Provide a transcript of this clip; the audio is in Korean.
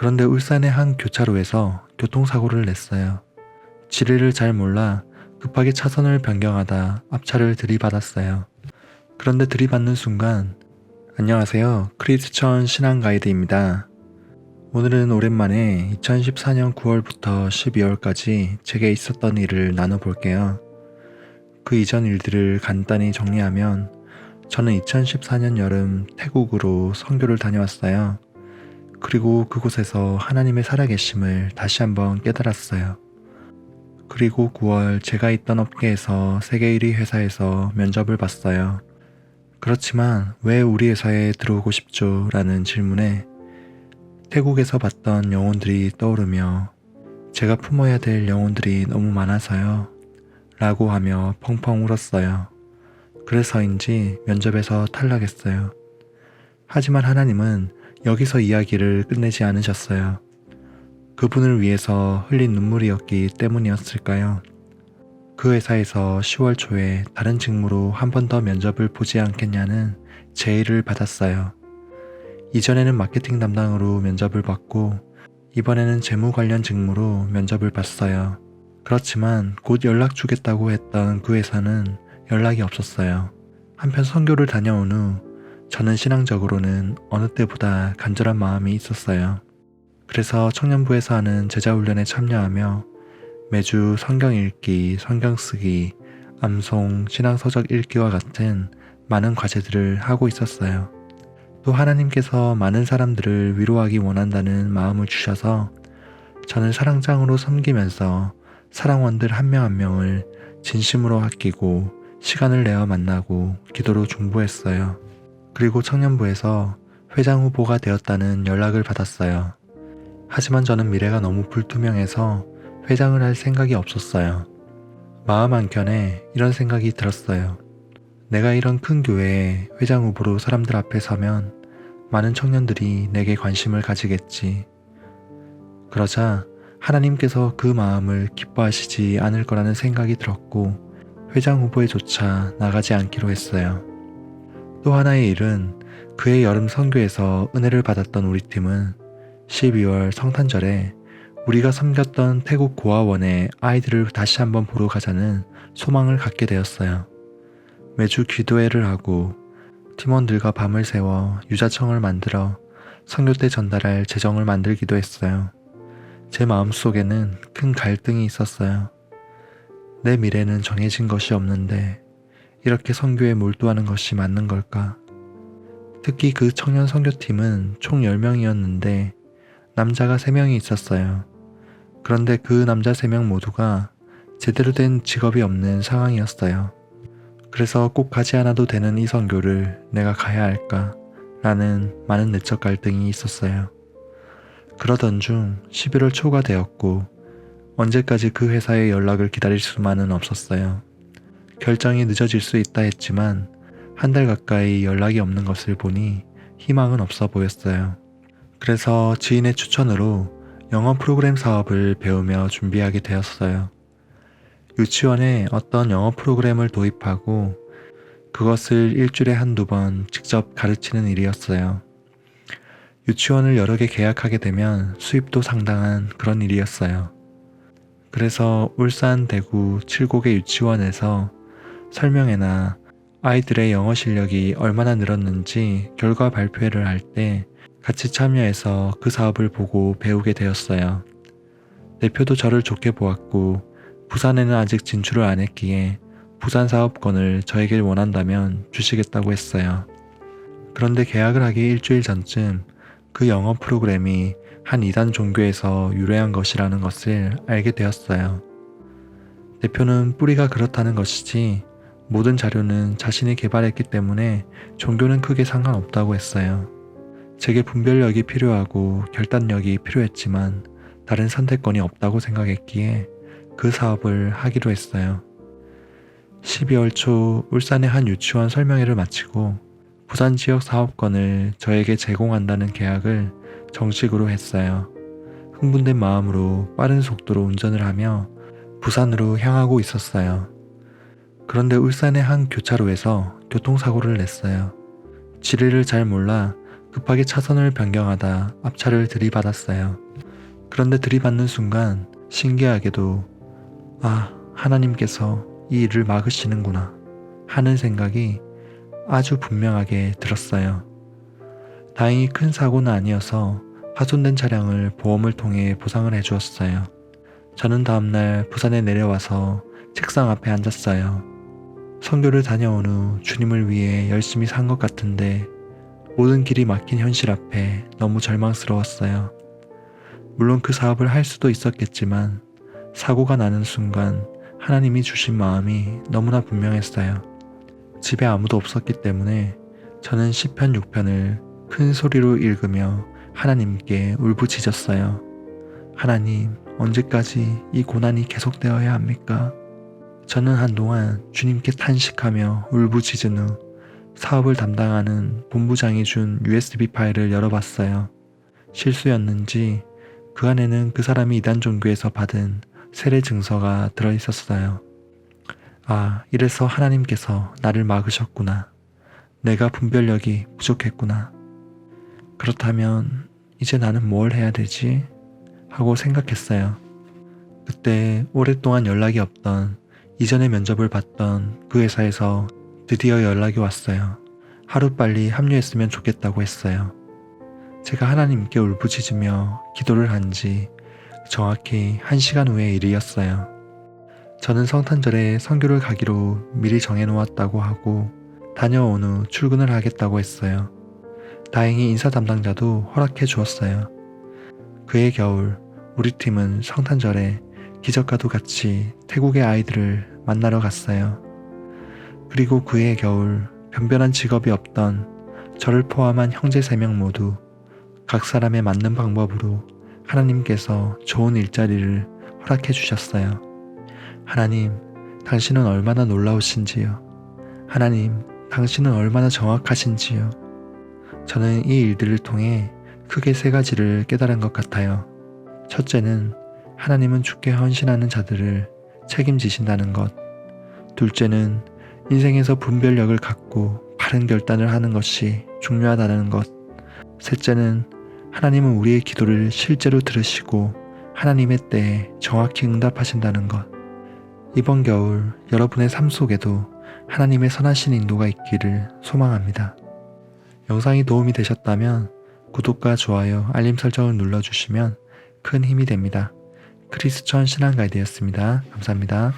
그런데 울산의 한 교차로에서 교통사고를 냈어요. 지리를 잘 몰라 급하게 차선을 변경하다 앞차를 들이받았어요. 그런데 들이받는 순간 안녕하세요. 크리스천 신앙 가이드입니다. 오늘은 오랜만에 2014년 9월부터 12월까지 제게 있었던 일을 나눠볼게요. 그 이전 일들을 간단히 정리하면 저는 2014년 여름 태국으로 선교를 다녀왔어요. 그리고 그곳에서 하나님의 살아계심을 다시 한번 깨달았어요. 그리고 9월 제가 있던 업계에서 세계 1위 회사에서 면접을 봤어요. 그렇지만 왜 우리 회사에 들어오고 싶죠? 라는 질문에 태국에서 봤던 영혼들이 떠오르며 제가 품어야 될 영혼들이 너무 많아서요. 라고 하며 펑펑 울었어요. 그래서인지 면접에서 탈락했어요. 하지만 하나님은 여기서 이야기를 끝내지 않으셨어요. 그분을 위해서 흘린 눈물이었기 때문이었을까요? 그 회사에서 10월 초에 다른 직무로 한 번 더 면접을 보지 않겠냐는 제의를 받았어요. 이전에는 마케팅 담당으로 면접을 받고 이번에는 재무 관련 직무로 면접을 봤어요. 그렇지만 곧 연락 주겠다고 했던 그 회사는 연락이 없었어요. 한편 선교를 다녀온 후 저는 신앙적으로는 어느 때보다 간절한 마음이 있었어요. 그래서 청년부에서 하는 제자훈련에 참여하며 매주 성경 읽기, 성경 쓰기, 암송, 신앙서적 읽기와 같은 많은 과제들을 하고 있었어요. 또 하나님께서 많은 사람들을 위로하기 원한다는 마음을 주셔서 저는 사랑장으로 섬기면서 사랑원들 한 명한 명을 진심으로 아끼고 시간을 내어 만나고 기도로 중보했어요. 그리고 청년부에서 회장 후보가 되었다는 연락을 받았어요. 하지만 저는 미래가 너무 불투명해서 회장을 할 생각이 없었어요. 마음 한켠에 이런 생각이 들었어요. 내가 이런 큰 교회에 회장 후보로 사람들 앞에 서면 많은 청년들이 내게 관심을 가지겠지. 그러자 하나님께서 그 마음을 기뻐하시지 않을 거라는 생각이 들었고 회장 후보에조차 나가지 않기로 했어요. 또 하나의 일은 그의 여름 선교에서 은혜를 받았던 우리 팀은 12월 성탄절에 우리가 섬겼던 태국 고아원의 아이들을 다시 한번 보러 가자는 소망을 갖게 되었어요. 매주 기도회를 하고 팀원들과 밤을 새워 유자청을 만들어 선교 때 전달할 재정을 만들기도 했어요. 제 마음속에는 큰 갈등이 있었어요. 내 미래는 정해진 것이 없는데 이렇게 선교에 몰두하는 것이 맞는 걸까? 특히 그 청년 선교팀은 총 10명이었는데 남자가 3명이 있었어요. 그런데 그 남자 3명 모두가 제대로 된 직업이 없는 상황이었어요. 그래서 꼭 가지 않아도 되는 이 선교를 내가 가야 할까? 라는 많은 내적 갈등이 있었어요. 그러던 중 11월 초가 되었고 언제까지 그 회사의 연락을 기다릴 수만은 없었어요. 결정이 늦어질 수 있다 했지만 한 달 가까이 연락이 없는 것을 보니 희망은 없어 보였어요. 그래서 지인의 추천으로 영어 프로그램 사업을 배우며 준비하게 되었어요. 유치원에 어떤 영어 프로그램을 도입하고 그것을 일주일에 한두 번 직접 가르치는 일이었어요. 유치원을 여러 개 계약하게 되면 수입도 상당한 그런 일이었어요. 그래서 울산, 대구, 칠곡의 유치원에서 설명회나 아이들의 영어 실력이 얼마나 늘었는지 결과 발표회를 할 때 같이 참여해서 그 사업을 보고 배우게 되었어요. 대표도 저를 좋게 보았고 부산에는 아직 진출을 안 했기에 부산 사업권을 저에게 원한다면 주시겠다고 했어요. 그런데 계약을 하기 일주일 전쯤 그 영어 프로그램이 한 이단 종교에서 유래한 것이라는 것을 알게 되었어요. 대표는 뿌리가 그렇다는 것이지 모든 자료는 자신이 개발했기 때문에 종교는 크게 상관없다고 했어요. 제게 분별력이 필요하고 결단력이 필요했지만 다른 선택권이 없다고 생각했기에 그 사업을 하기로 했어요. 12월 초 울산의 한 유치원 설명회를 마치고 부산 지역 사업권을 저에게 제공한다는 계약을 정식으로 했어요. 흥분된 마음으로 빠른 속도로 운전을 하며 부산으로 향하고 있었어요. 그런데 울산의 한 교차로에서 교통사고를 냈어요. 지리를 잘 몰라 급하게 차선을 변경하다 앞차를 들이받았어요. 그런데 들이받는 순간 신기하게도 아, 하나님께서 이 일을 막으시는구나 하는 생각이 아주 분명하게 들었어요. 다행히 큰 사고는 아니어서 파손된 차량을 보험을 통해 보상을 해주었어요. 저는 다음날 부산에 내려와서 책상 앞에 앉았어요. 선교를 다녀온 후 주님을 위해 열심히 산 것 같은데 모든 길이 막힌 현실 앞에 너무 절망스러웠어요. 물론 그 사업을 할 수도 있었겠지만 사고가 나는 순간 하나님이 주신 마음이 너무나 분명했어요. 집에 아무도 없었기 때문에 저는 시편 6편을 큰 소리로 읽으며 하나님께 울부짖었어요. 하나님, 언제까지 이 고난이 계속되어야 합니까? 저는 한동안 주님께 탄식하며 울부짖은 후 사업을 담당하는 본부장이 준 USB 파일을 열어봤어요. 실수였는지 그 안에는 그 사람이 이단 종교에서 받은 세례 증서가 들어있었어요. 아, 이래서 하나님께서 나를 막으셨구나. 내가 분별력이 부족했구나. 그렇다면 이제 나는 뭘 해야 되지? 하고 생각했어요. 그때 오랫동안 연락이 없던 이전에 면접을 봤던 그 회사에서 드디어 연락이 왔어요. 하루빨리 합류했으면 좋겠다고 했어요. 제가 하나님께 울부짖으며 기도를 한 지 정확히 한 시간 후의 일이었어요. 저는 성탄절에 선교를 가기로 미리 정해놓았다고 하고 다녀온 후 출근을 하겠다고 했어요. 다행히 인사 담당자도 허락해 주었어요. 그해 겨울 우리 팀은 성탄절에 기적과도 같이 태국의 아이들을 만나러 갔어요. 그리고 그해 겨울 변변한 직업이 없던 저를 포함한 형제 세명 모두 각 사람에 맞는 방법으로 하나님께서 좋은 일자리를 허락해 주셨어요. 하나님, 당신은 얼마나 놀라우신지요. 하나님, 당신은 얼마나 정확하신지요. 저는 이 일들을 통해 크게 세 가지를 깨달은 것 같아요. 첫째는 하나님은 죽게 헌신하는 자들을 책임지신다는 것. 둘째는 인생에서 분별력을 갖고 바른 결단을 하는 것이 중요하다는 것. 셋째는 하나님은 우리의 기도를 실제로 들으시고 하나님의 때에 정확히 응답하신다는 것. 이번 겨울 여러분의 삶 속에도 하나님의 선하신 인도가 있기를 소망합니다. 영상이 도움이 되셨다면 구독과 좋아요, 알림 설정을 눌러주시면 큰 힘이 됩니다. 크리스천 신앙 가이드였습니다. 감사합니다.